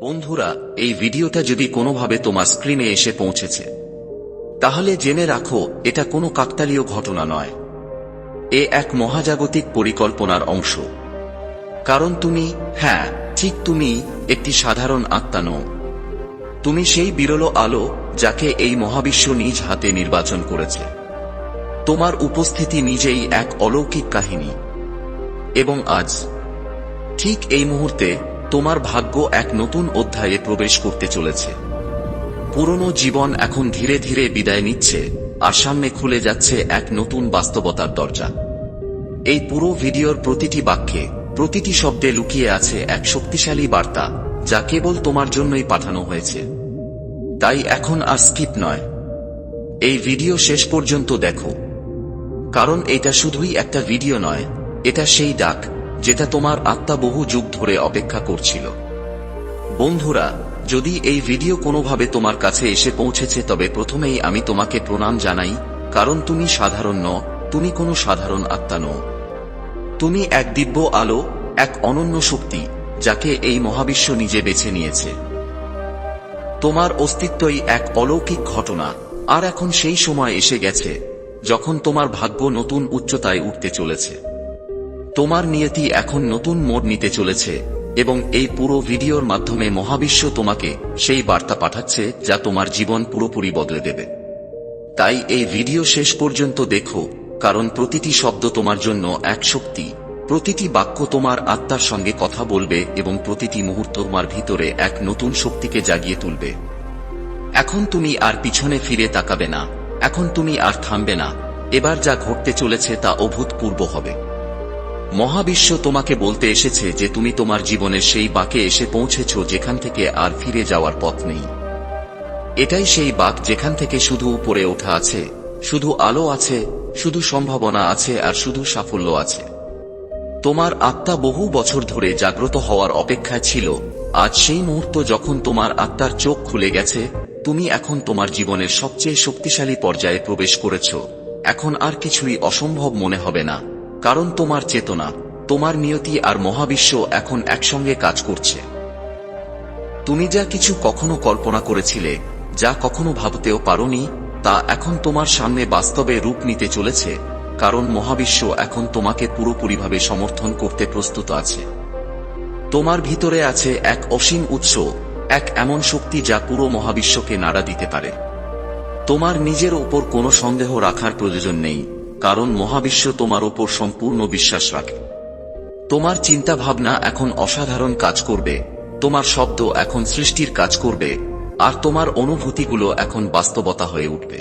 বন্ধুরা, এই ভিডিওটা যদি কোনোভাবে তোমার স্ক্রিনে এসে পৌঁছেছে, তাহলে জেনে রাখো, এটা কোনো কাকতালীয় ঘটনা নয়। এ এক মহাজাগতিক পরিকল্পনার অংশ। কারণ তুমি হ্যাঁ ঠিক তুমি, একটি সাধারণ আত্মা নও। তুমি সেই বিরল আলো যাকে এই মহাবিশ্ব নিজ হাতে নির্বাচন করেছে। তোমার উপস্থিতি নিজেই এক অলৌকিক কাহিনী। এবং আজ, ঠিক এই মুহূর্তে তোমার ভাগ্য এক নতুন অধ্যায়ে প্রবেশ করতে চলেছে। পুরনো জীবন এখন ধীরে ধীরে বিদায় নিচ্ছে, আর সামনে খুলে যাচ্ছে এক নতুন বাস্তবতার দরজা। এই পুরো ভিডিওর প্রতিটি বাক্যে, প্রতিটি শব্দে লুকিয়ে আছে এক শক্তিশালী বার্তা, যা কেবল তোমার জন্যই পাঠানো হয়েছে। তাই এখন আর স্কিপ নয়। এই ভিডিও শেষ পর্যন্ত দেখো। কারণ এটা শুধুই একটা ভিডিও নয়, এটা সেই ডাক। যেটা তোমার আত্মা বহু যুগ ধরে অপেক্ষা করছিল। বন্ধুরা, যদি এই ভিডিও কোনোভাবে তোমার কাছে এসে পৌঁছেছে, তবে প্রথমেই আমি তোমাকে প্রণাম জানাই, কারণ তুমি সাধারণ ন তুমি কোনো সাধারণ আত্মা নও। তুমি এক দিব্য আলো, এক অনন্য শক্তি, যাকে এই মহাবিশ্ব নিজে বেছে নিয়েছে। তোমার অস্তিত্বই এক অলৌকিক ঘটনা, আর এখন সেই সময় এসে গেছে, যখন তোমার ভাগ্য নতুন উচ্চতায় উঠতে চলেছে। তোমার নিয়তি এখন নতুন মোড় নিতে চলেছে, এবং এই পুরো ভিডিওর মাধ্যমে মহাবিশ্ব তোমাকে সেই বার্তা পাঠাচ্ছে যা তোমার জীবন পুরোপুরি বদলে দেবে। তাই এই ভিডিও শেষ পর্যন্ত দেখো, কারণ প্রতিটি শব্দ তোমার জন্য এক শক্তি, প্রতিটি বাক্য তোমার আত্মার সঙ্গে কথা বলবে এবং প্রতিটি মুহূর্ত তোমার ভিতরে এক নতুন শক্তিকে জাগিয়ে তুলবে। এখন তুমি আর পিছনে ফিরে তাকাবে না, এখন তুমি আর থামবে না, এবার যা ঘটতে চলেছে তা অভূতপূর্ব হবে। মহাবিশ্ব তোমাকে বলতে এসেছে যে তুমি তোমার জীবনের সেই বাকে এসে পৌঁছেছ যেখান থেকে আর ফিরে যাওয়ার পথ নেই। এটাই সেই বাক যেখান থেকে শুধু উপরে ওঠা আছে, শুধু আলো আছে, শুধু সম্ভাবনা আছে আর শুধু সাফল্য আছে। তোমার আত্মা বহু বছর ধরে জাগ্রত হওয়ার অপেক্ষায় ছিল। আজ সেই মুহূর্ত যখন তোমার আত্মার চোখ খুলে গেছে, তুমি এখন তোমার জীবনের সবচেয়ে শক্তিশালী পর্যায়ে প্রবেশ করেছ। এখন আর কিছুই অসম্ভব মনে হবে না। কারণ তোমার চেতনা, তোমার নিয়তি আর মহাবিশ্ব এখন একসঙ্গে কাজ করছে। তুমি যা কিছু কখনো কল্পনা করেছিলে, যা কখনো ভাবতেও পারোনি, তা এখন তোমার সামনে বাস্তবে রূপ নিতে চলেছে, কারণ মহাবিশ্ব এখন তোমাকে পুরোপুরিভাবে সমর্থন করতে প্রস্তুত আছে। তোমার ভিতরে আছে এক অসীম উৎস, এক এমন শক্তি যা পুরো মহাবিশ্বকে নাড়া দিতে পারে। তোমার নিজের ওপর কোনো সন্দেহ রাখার প্রয়োজন নেই কারণ মহাবিশ্ব তোমার ওপর সম্পূর্ণ বিশ্বাস রাখে। তোমার চিন্তা ভাবনা এখন অসাধারণ কাজ করবে, তোমার শব্দ এখন সৃষ্টির কাজ করবে, আর তোমার অনুভূতিগুলো এখন বাস্তবতা হয়ে উঠবে।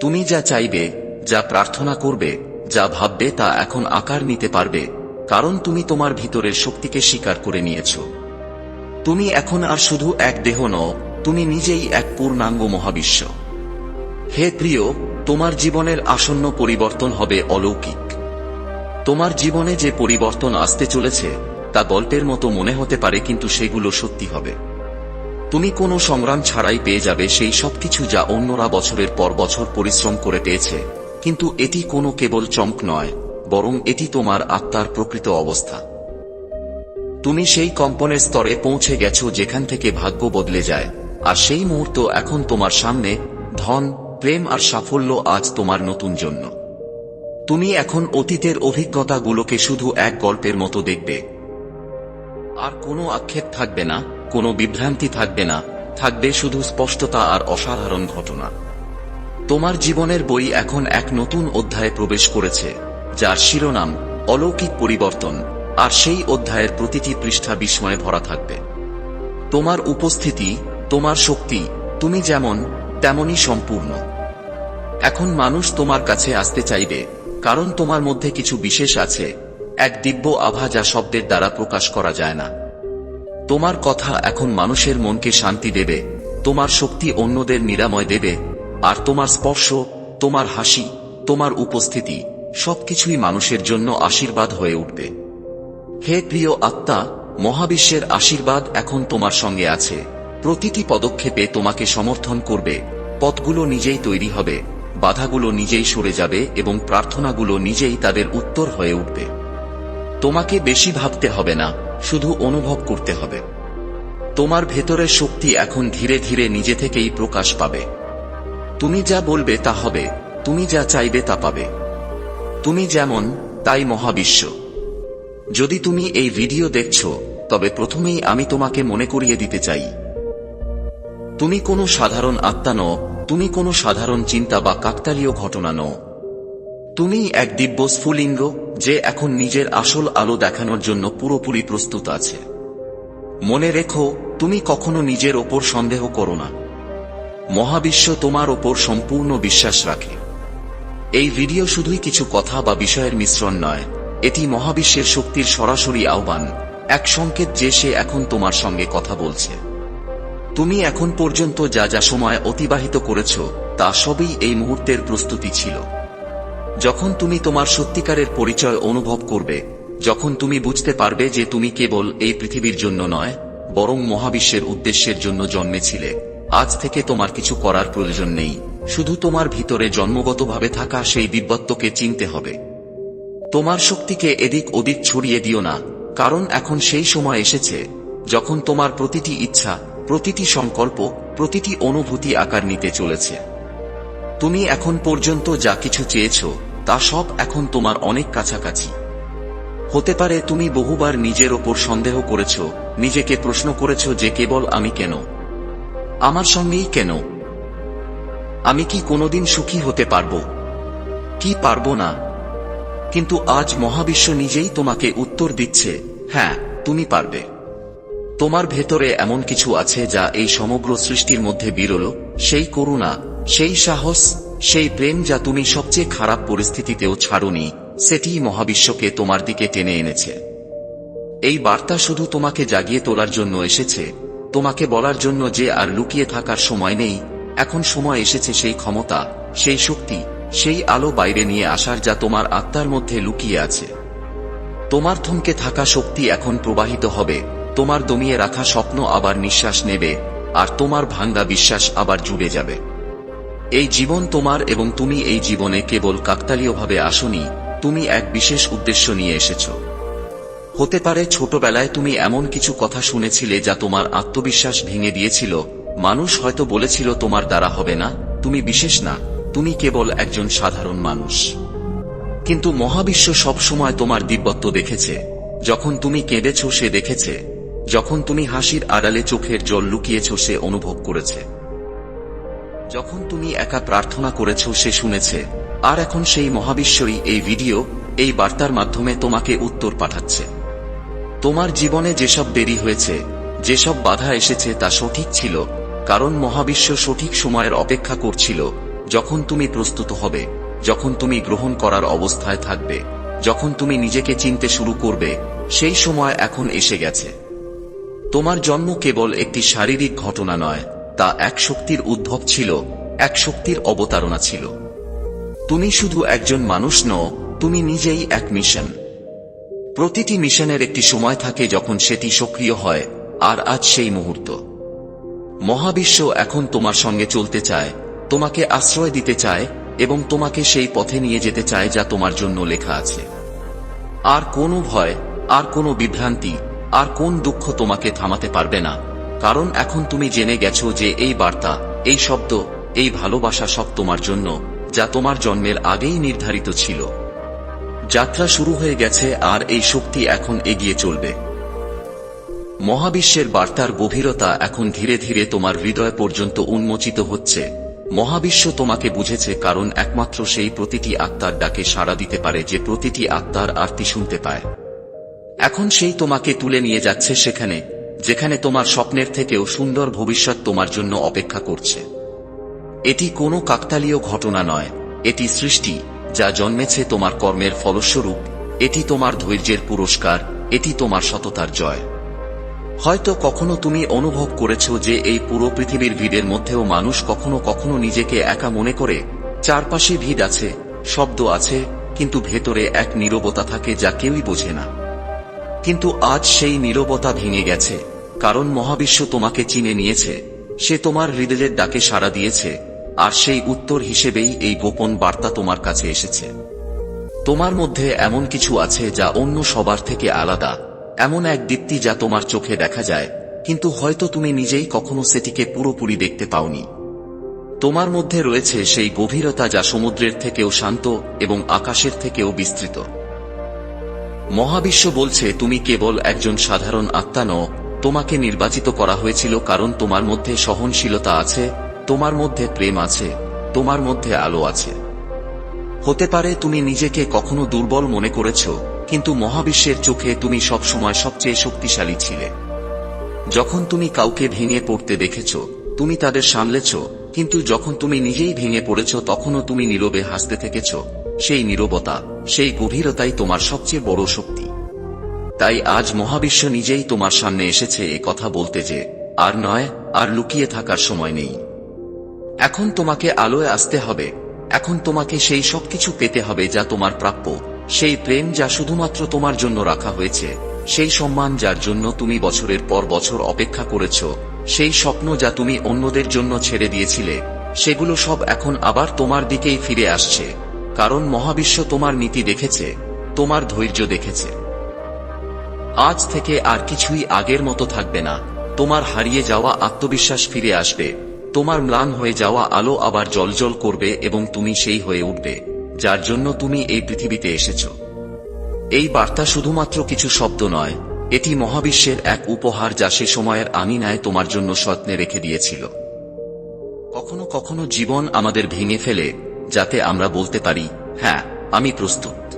তুমি যা চাইবে, যা প্রার্থনা করবে, যা ভাববে তা এখন আকার নিতে পারবে, কারণ তুমি তোমার ভিতরের শক্তিকে স্বীকার করে নিয়েছ। তুমি এখন আর শুধু এক দেহ নও, তুমি নিজেই এক পূর্ণাঙ্গ মহাবিশ্ব। হে প্রিয় তোমার জীবনের আসন্ন পরিবর্তন হবে অলৌকিক। তোমার জীবনে যে পরিবর্তন আসতে চলেছে, তা গল্পের মতো মনে হতে পারে, কিন্তু সেগুলো সত্যি হবে। তুমি কোনো সংগ্রাম ছাড়াই পেয়ে যাবে সেই সবকিছু যা অন্যরা বছরের পর বছর পরিশ্রম করে পেয়েছে, কিন্তু এটি কোনো কেবল চমক নয়, বরং এটি তোমার আত্মার প্রকৃত অবস্থা। তুমি সেই কম্পনের স্তরে পৌঁছে গেছো যেখান থেকে ভাগ্য বদলে যায়, আর সেই মুহূর্ত এখন তোমার সামনে, ধন প্রেম আর সাফল্য আজ তোমার নতুন জন্য। তুমি এখন অতীতের অভিজ্ঞতাগুলোকে শুধু এক গল্পের মতো দেখবে। আর কোনো আক্ষেপ থাকবে না, কোনো বিভ্রান্তি থাকবে না, থাকবে শুধু স্পষ্টতা আর অসাধারণ ঘটনা। তোমার জীবনের বই এখন এক নতুন অধ্যায়ে প্রবেশ করেছে, যার শিরোনাম, অলৌকিক পরিবর্তন, আর সেই অধ্যায়ের প্রতিটি পৃষ্ঠা বিস্ময়ে ভরা থাকবে। তোমার উপস্থিতি, তোমার শক্তি, তুমি যেমন, তেমনই সম্পূর্ণ। এখন মানুষ তোমার কাছে আসতে চাইবে, কারণ তোমার মধ্যে কিছু বিশেষ আছে, এক দিব্য আভা যা শব্দের দ্বারা প্রকাশ করা যায় না। তোমার কথা এখন মানুষের মনকে শান্তি দেবে, তোমার শক্তি অন্যদের নিরাময় দেবে, আর তোমার স্পর্শ, তোমার হাসি, তোমার উপস্থিতি, সবকিছুই মানুষের জন্য আশীর্বাদ হয়ে উঠবে। হে প্রিয় আত্মা, মহাবিশ্বের আশীর্বাদ এখন তোমার সঙ্গে আছে। প্রতিটি পদক্ষেপে তোমাকে সমর্থন করবে, পথগুলো নিজেই তৈরি হবে। বাধাগুলো নিজেই সরে যাবে এবং প্রার্থনাগুলো নিজেই তাদের উত্তর হয়ে উঠবে। তোমাকে বেশি ভাবতে হবে না, শুধু অনুভব করতে হবে। তোমার ভেতরের শক্তি এখন ধীরে ধীরে নিজে থেকেই প্রকাশ পাবে। তুমি যা বলবে তা হবে, তুমি যা চাইবে তা পাবে। তুমি যেমন, তাই মহাবিশ্ব। যদি তুমি এই ভিডিও দেখছ, তবে প্রথমেই আমি তোমাকে মনে করিয়ে দিতে চাই। তুমি কোনো সাধারণ আত্মা নও তুমি কোনো সাধারণ চিন্তা বা কাকতালীয় ঘটনা নও। তুমি এক দিব্য স্ফুলিঙ্গ যে এখন নিজের আসল আলো দেখানোর জন্য পুরোপুরি প্রস্তুত আছে। মনে রেখো, তুমি কখনো নিজের ওপর সন্দেহ করো না। মহাবিশ্ব তোমার ওপর সম্পূর্ণ বিশ্বাস রাখে। এই ভিডিও শুধুই কিছু কথা বা বিষয়ের মিশ্রণ নয়, এটি মহাবিশ্বের শক্তির সরাসরি আহ্বান, এক সংকেত যে সে এখন তোমার সঙ্গে কথা বলছে। তুমি এখন পর্যন্ত যা যা সময় অতিবাহিত করেছ, তা সবই এই মুহূর্তের প্রস্তুতি ছিল। যখন তুমি তোমার সত্যিকারের পরিচয় অনুভব করবে, যখন তুমি বুঝতে পারবে যে তুমি কেবল এই পৃথিবীর জন্য নয়, বরং মহাবিশ্বের উদ্দেশ্যের জন্য জন্মেছিলে। আজ থেকে তোমার কিছু করার প্রয়োজন নেই, শুধু তোমার ভিতরে জন্মগতভাবে থাকা সেই দিব্যত্বকে চিনতে হবে। তোমার শক্তিকে এদিক ওদিক ছড়িয়ে দিও না, কারণ এখন সেই সময় এসেছে, যখন তোমার প্রতিটি ইচ্ছা প্রতিটি সংকল্প, প্রতিটি অনুভূতি আকার নিতে চলেছে। তুমি এখন পর্যন্ত যা কিছু চেয়েছ, তা সব এখন তোমার অনেক কাছাকাছি। হতে পারে তুমি বহুবার নিজের ওপর সন্দেহ করেছ, নিজেকে প্রশ্ন করেছ যে কেবল আমি কেন? আমার সঙ্গেই কেন? আমি কি কোনোদিন সুখী হতে পারব? কি পারব না? কিন্তু আজ মহাবিশ্ব নিজেই তোমাকে উত্তর দিচ্ছে হ্যাঁ তুমি পারবে। তোমার ভেতরে এমন কিছু আছে যা এই সমগ্র সৃষ্টির মধ্যে বিরল, সেই করুণা, সেই সাহস, সেই প্রেম যা তুমি সবচেয়ে খারাপ পরিস্থিতিতেও ছাড়ুনি সেটিই মহাবিশ্বকে তোমার দিকে টেনে এনেছে। এই বার্তা শুধু তোমাকে জাগিয়ে তোলার জন্য এসেছে, তোমাকে বলার জন্য যে আর লুকিয়ে থাকার সময় নেই, এখন সময় এসেছে সেই ক্ষমতা, সেই শক্তি, সেই আলো বাইরে নিয়ে আসার যা তোমার আত্মার মধ্যে লুকিয়ে আছে। তোমার থমকে থাকা শক্তি এখন প্রবাহিত হবে তোমার দমিয়ে রাখা স্বপ্ন আবার নিঃশ্বাস নেবে, আর তোমার ভাঙ্গা বিশ্বাস আবার জুড়ে যাবে। এই জীবন তোমার এবং তুমি এই জীবনে কেবল কাকতালীয়ভাবে আসনি, তুমি এক বিশেষ উদ্দেশ্য নিয়ে এসেছ। হতে পারে ছোটবেলায় তুমি এমন কিছু কথা শুনেছিলে যা তোমার আত্মবিশ্বাস ভেঙে দিয়েছিল, মানুষ হয়তো বলেছিল তোমার দ্বারা হবে না, তুমি বিশেষ না, তুমি কেবল একজন সাধারণ মানুষ। কিন্তু মহাবিশ্ব সবসময় তোমার দিব্যত্ব দেখেছে, যখন তুমি কেঁদেছ সে দেখেছে যখন তুমি হাসির আড়ালে চোখের জল লুকিয়েছ, সে অনুভব করেছে। যখন তুমি একা প্রার্থনা করেছ, সে শুনেছে, আর এখন সেই মহাবিশ্বরই এই ভিডিও, এই বার্তার মাধ্যমে তোমাকে উত্তর পাঠাচ্ছে। তোমার জীবনে যেসব দেরি হয়েছে, যেসব বাধা এসেছে তা সঠিক ছিল, কারণ মহাবিশ্ব সঠিক সময়ের অপেক্ষা করছিল, যখন তুমি প্রস্তুত হবে, যখন তুমি গ্রহণ করার অবস্থায় থাকবে, যখন তুমি নিজেকে চিনতে শুরু করবে, সেই সময় এখন এসে গেছে। তোমার জন্ম কেবল একটি শারীরিক ঘটনা নয়, তা এক শক্তির উদ্ভব ছিল, এক শক্তির অবতারণা ছিল। তুমি শুধু একজন মানুষ নও, তুমি নিজেই এক মিশন। প্রতিটি মিশনের একটি সময় থাকে যখন সেটি সক্রিয় হয়, আর আজ সেই মুহূর্ত। মহাবিশ্ব এখন তোমার সঙ্গে চলতে চায়, তোমাকে আশ্রয় দিতে চায়, এবং তোমাকে সেই পথে নিয়ে যেতে চায় যা তোমার জন্য লেখা আছে। আর কোনো ভয়, আর কোনো বিভ্রান্তি আর কোন দুঃখ তোমাকে থামাতে পারবে না। কারণ এখন তুমি জেনে গেছো যে এই বার্তা, এই শব্দ, এই ভালোবাসা সব তোমার জন্য, যা তোমার জন্মের আগেই নির্ধারিত ছিল। যাত্রা শুরু হয়ে গেছে আর এই শক্তি এখন এগিয়ে চলবে। মহাবিশ্বের বার্তার গভীরতা এখন ধীরে ধীরে তোমার হৃদয় পর্যন্ত উন্মোচিত হচ্ছে। মহাবিশ্ব তোমাকে বুঝেছে কারণ একমাত্র সেই প্রতিটি আত্মার ডাকে সাড়া দিতে পারে যে প্রতিটি আত্মার আরতি শুনতে পায়। এখন সেই তোমাকে তুলে নিয়ে যাচ্ছে সেখানে, যেখানে তোমার স্বপ্নের থেকেও সুন্দর ভবিষ্যৎ তোমার জন্য অপেক্ষা করছে। এটি কোনো কাকতালীয় ঘটনা নয়, এটি সৃষ্টি, যা জন্মেছে তোমার কর্মের ফলস্বরূপ, এটি তোমার ধৈর্যের পুরস্কার, এটি তোমার সততার জয়। হয়তো কখনো তুমি অনুভব করেছ যে এই পুরো পৃথিবীর ভিড়ের মধ্যেও মানুষ কখনো কখনো নিজেকে একা মনে করে, চারপাশে ভিড় আছে, শব্দ আছে, কিন্তু ভেতরে এক নীরবতা থাকে যা কেউই বোঝে না। কিন্তু আজ সেই নীরবতা ভেঙে গেছে, কারণ মহাবিশ্ব তোমাকে চিনে নিয়েছে, সে তোমার হৃদয়ের ডাকে সাড়া দিয়েছে, আর সেই উত্তর হিসেবেই এই গোপন বার্তা তোমার কাছে এসেছে। তোমার মধ্যে এমন কিছু আছে যা অন্য সবার থেকে আলাদা, এমন এক দীপ্তি যা তোমার চোখে দেখা যায়, কিন্তু হয়তো তুমি নিজেই কখনো সেটিকে পুরোপুরি দেখতে পাওনি। তোমার মধ্যে রয়েছে সেই গভীরতা যা সমুদ্রের থেকেও শান্ত এবং আকাশের থেকেও বিস্তৃত। মহাবিশ্ব বলছে, তুমি কেবল একজন সাধারণ আত্মা নও, তোমাকে নির্বাচিত করা হয়েছিল কারণ তোমার মধ্যে সহনশীলতা আছে, তোমার মধ্যে প্রেম আছে, তোমার মধ্যে আলো আছে। হতে পারে তুমি নিজেকে কখনো দুর্বল মনে করেছ, কিন্তু মহাবিশ্বের চোখে তুমি সবসময় সবচেয়ে শক্তিশালী ছিলে। যখন তুমি কাউকে ভেঙে পড়তে দেখেছ, তুমি তাদের সামলেছ, কিন্তু যখন তুমি নিজেই ভেঙে পড়েছ, তখনও তুমি নীরবে হাসতে থেকেছ। সেই নীরবতা, সেই গভীরতাই তোমার সবচেয়ে বড় শক্তি। তাই আজ মহাবিশ্ব নিজেই তোমার সামনে এসেছে এ কথা বলতে যে, আর নয়, আর লুকিয়ে থাকার সময় নেই। এখন তোমাকে আলোয় আসতে হবে, এখন তোমাকে সেই সবকিছু পেতে হবে যা তোমার প্রাপ্য, সেই প্রেম যা শুধুমাত্র তোমার জন্য রাখা হয়েছে, সেই সম্মান যার জন্য তুমি বছরের পর বছর অপেক্ষা করেছ, সেই স্বপ্ন যা তুমি অন্যদের জন্য ছেড়ে দিয়েছিলে, সেগুলো সব এখন আবার তোমার দিকেই ফিরে আসছে। কারণ মহাবিশ্ব তোমার নীতি দেখেছে, তোমার ধৈর্য দেখেছে। আজ থেকে আর কিছুই আগের মতো থাকবে না। তোমার হারিয়ে যাওয়া আত্মবিশ্বাস ফিরে আসবে। তোমার ম্লান হয়ে যাওয়া আলো আবার জলজল করবে এবং তুমি সেই হয়ে উঠবে, যার জন্য তুমি এই পৃথিবীতে এসেছ। এই বার্তা শুধুমাত্র কিছু শব্দ নয়, এটি মহাবিশ্বের এক উপহার যা সে সময়ের আমিনায় তোমার জন্য স্বপ্নে রেখে দিয়েছিল। কখনো কখনো জীবন আমাদের ভেঙে ফেলে যাতে আমরা বলতে পারি হ্যাঁ আমি প্রস্তুত।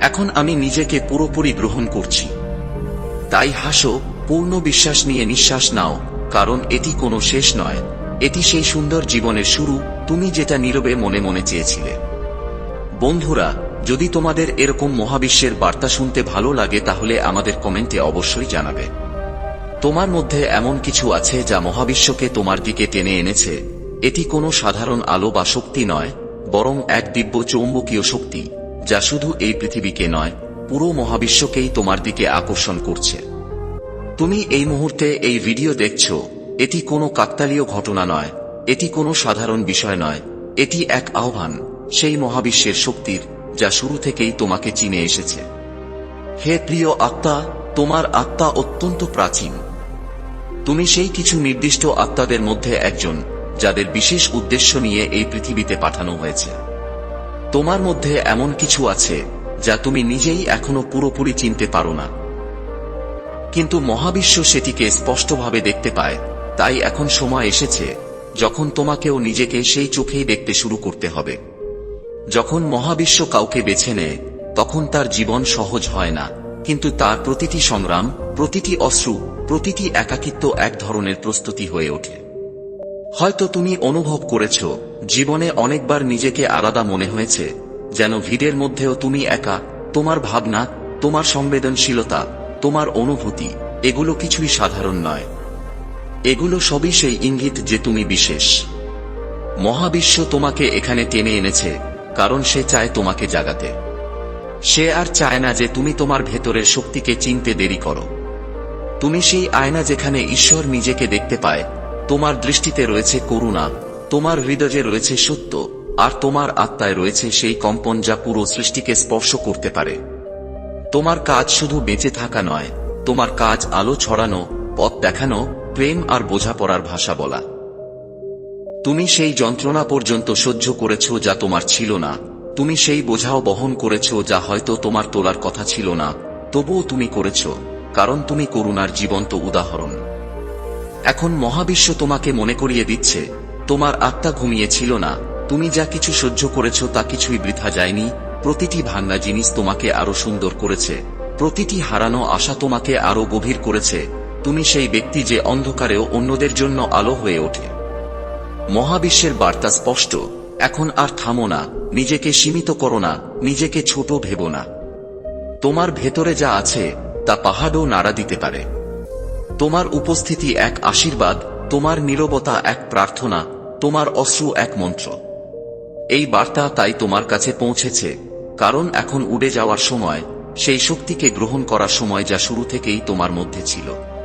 এখন আমি নিজেকে পুরোপুরি গ্রহণ করছি। তাই হাসো, পূর্ণ বিশ্বাস নিয়ে নিঃশ্বাস নাও, কারণ এটি কোনো শেষ নয়। এটি সেই সুন্দর জীবনের শুরু, তুমি যেটা নীরবে মনে মনে চেয়েছিলে। বন্ধুরা, যদি তোমাদের এরকম মহাবিশ্বের বার্তা শুনতে ভালো লাগে, তাহলে আমাদের কমেন্টে অবশ্যই জানাবে। তোমার মধ্যে এমন কিছু আছে, যা মহাবিশ্বকে তোমার দিকে টেনে এনেছে। এটি কোনো সাধারণ আলো বা শক্তি নয়, বরং এক দিব্য চৌম্বকীয় শক্তি, যা শুধু এই পৃথিবীকে নয়, পুরো মহাবিশ্বকেই তোমার দিকে আকর্ষণ করছে। তুমি এই মুহূর্তে এই ভিডিও দেখছ, এটি কোনো কাকতালীয় ঘটনা নয়, এটি কোনো সাধারণ বিষয় নয়, এটি এক আহ্বান, সেই মহাবিশ্বের শক্তির, যা শুরু থেকেই তোমাকে চিনে এসেছে। হে প্রিয় আত্মা, তোমার আত্মা অত্যন্ত প্রাচীন। তুমি সেই কিছু নির্দিষ্ট আত্মাদের মধ্যে একজন যাদের বিশেষ উদ্দেশ্য নিয়ে এই পৃথিবীতে পাঠানো হয়েছে। তোমার মধ্যে এমন কিছু আছে যা তুমি নিজেই এখনও পুরোপুরি চিনতে পারো না। কিন্তু মহাবিশ্ব সেটিকে স্পষ্টভাবে দেখতে পায়, তাই এখন সময় এসেছে যখন তোমাকেও নিজেকে সেই চোখেই দেখতে শুরু করতে হবে। যখন মহাবিশ্ব কাউকে বেছে নেয়, তখন তার জীবন সহজ হয় না, কিন্তু তার প্রতিটি সংগ্রাম, প্রতিটি অশ্রু, প্রতিটি একাকিত্ব এক ধরনের প্রস্তুতি হয়ে ওঠে। হয়তো তুমি অনুভব করেছ, জীবনে অনেকবার নিজেকে আলাদা মনে হয়েছে, যেন ভিড়ের মধ্যেও তুমি একা, তোমার ভাবনা, তোমার সংবেদনশীলতা, তোমার অনুভূতি, এগুলো কিছুই সাধারণ নয়। এগুলো সবই সেই ইঙ্গিত যে তুমি বিশেষ। মহাবিশ্ব তোমাকে এখানে টেনে এনেছে, কারণ সে চায় তোমাকে জাগাতে। সে আর চায় না যে তুমি তোমার ভেতরের শক্তিকে চিনতে দেরি করো। তুমি সেই আয়না যেখানে ঈশ্বর নিজেকে দেখতে পায় তোমার দৃষ্টিতে রয়েছে করুণা, তোমার হৃদয়ে রয়েছে সত্য, আর তোমার আত্মায় রয়েছে সেই কম্পন যা পুরো সৃষ্টিকে স্পর্শ করতে পারে। তোমার কাজ শুধু বেঁচে থাকা নয়, তোমার কাজ আলো ছড়ানো, পথ দেখানো, প্রেম আর বোঝাপড়ার ভাষা বলা। তুমি সেই যন্ত্রণা পর্যন্ত সহ্য করেছ যা তোমার ছিল না, তুমি সেই বোঝাও বহন করেছ যা হয়তো তোমার তোলার কথা ছিল না, তবুও তুমি করেছ, কারণ তুমি করুণার জীবন্ত উদাহরণ। এখন মহাবিশ্ব তোমাকে মনে করিয়ে দিচ্ছে, তোমার আত্মা ঘুমিয়েছিল না, তুমি যা কিছু সহ্য করেছ তা কিছুই বৃথা যায়নি, প্রতিটি ভাঙ্গা জিনিস তোমাকে আরও সুন্দর করেছে, প্রতিটি হারানো আশা তোমাকে আরও গভীর করেছে, তুমি সেই ব্যক্তি যে অন্ধকারেও অন্যদের জন্য আলো হয়ে ওঠে। মহাবিশ্বের বার্তা স্পষ্ট, এখন আর থামো না, নিজেকে সীমিত করো না, নিজেকে ছোট ভেবো না। তোমার ভেতরে যা আছে, তা পাহাড়ও নাড়া দিতে পারে। তোমার উপস্থিতি এক আশীর্বাদ, তোমার নিরবতা এক প্রার্থনা, তোমার অশ্রু এক মন্ত্র। এই বার্তা তাই তোমার কাছে পৌঁছেছে, কারণ এখন উড়ে যাওয়ার সময়, সেই শক্তিকে গ্রহণ করার সময় যা শুরু থেকেই তোমার মধ্যে ছিল।